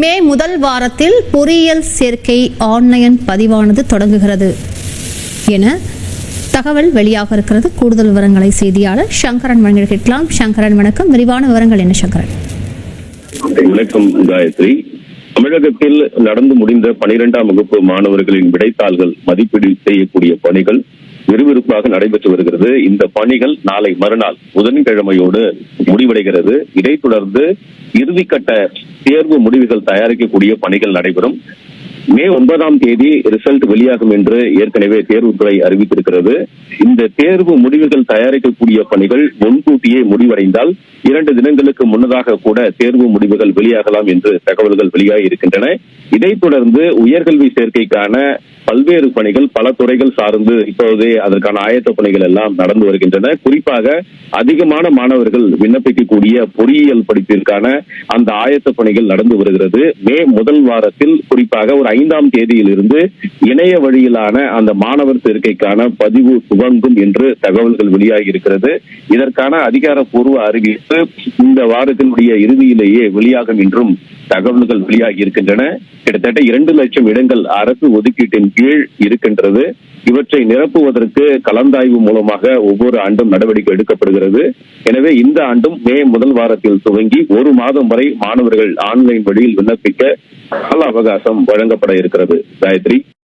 மே முதல் வாரத்தில் பொறியியல் சேர்க்கை ஆன்லைன் பதிவானது தொடங்குகிறது என தகவல் வெளியாக இருக்கிறது. கூடுதல் விவரங்களை செய்தியாளர் சங்கரன் வழங்க கேட்கலாம். சங்கரன் வணக்கம். விரிவான விவரங்கள் என்ன சங்கரன்? வணக்கம் காயத்ரி. தமிழகத்தில் நடந்து முடிந்த பனிரெண்டாம் வகுப்பு மாணவர்களின் விடைத்தாள்கள் மதிப்பீடு செய்யக்கூடிய பணிகள் விறுவிறுப்பாக நடைபெற்று வருகிறது. இந்த பணிகள் நாளை மறுநாள் புதன்கிழமையோடு முடிவடைகிறது. இதைத் தொடர்ந்து இறுதிக்கட்ட தேர்வு முடிவுகள் தயாரிக்கக்கூடிய பணிகள் நடைபெறும். மே ஒன்பதாம் தேதி ரிசல்ட் வெளியாகும் என்று ஏற்கனவே தேர்வுத்துறை அறிவித்திருக்கிறது. இந்த தேர்வு முடிவுகள் தயாரிக்கக்கூடிய பணிகள் முன்கூட்டியே முடிவடைந்தால் இரண்டு தினங்களுக்கு முன்னதாக கூட தேர்வு முடிவுகள் வெளியாகலாம் என்று தகவல்கள் வெளியாகி இருக்கின்றன இதைத் தொடர்ந்து உயர்கல்வி சேர்க்கைக்கான பல்வேறு பணிகள் பல துறைகள் சார்ந்து இப்போதே அதற்கான ஆயத்த பணிகள் எல்லாம் நடந்து வருகின்றன. குறிப்பாக அதிகமான மாணவர்கள் விண்ணப்பிக்கக்கூடிய பொறியியல் படிப்பிற்கான அந்த ஆயத்த பணிகள் நடந்து வருகிறது. மே முதல் வாரத்தில் குறிப்பாக ஒரு ஐந்தாம் தேதியிலிருந்து இணைய வழியிலான அந்த மாணவர் சேர்க்கைக்கான பதிவு துவங்கும் என்று தகவல்கள் வெளியாகி இருக்கிறது. இதற்கான அதிகாரப்பூர்வ அறிவிப்பு இந்த வாரத்தினுடைய இறுதியிலேயே வெளியாகும் என்றும் தகவல்கள் வெளியாகி இருக்கின்றன. கிட்டத்தட்ட இரண்டு லட்சம் இடங்கள் அரசு ஒதுக்கீட்டின் கீழ் இருக்கின்றது. இவற்றை நிரப்புவதற்கு கலந்தாய்வு மூலமாக ஒவ்வொரு ஆண்டும் நடவடிக்கை எடுக்கப்படுகிறது. எனவே இந்த ஆண்டும் மே முதல் வாரத்தில் துவங்கி ஒரு மாதம் வரை மாணவர்கள் ஆன்லைன் வழியில் விண்ணப்பிக்க கால அவகாசம் வழங்கப்பட இருக்கிறது. காயத்ரி.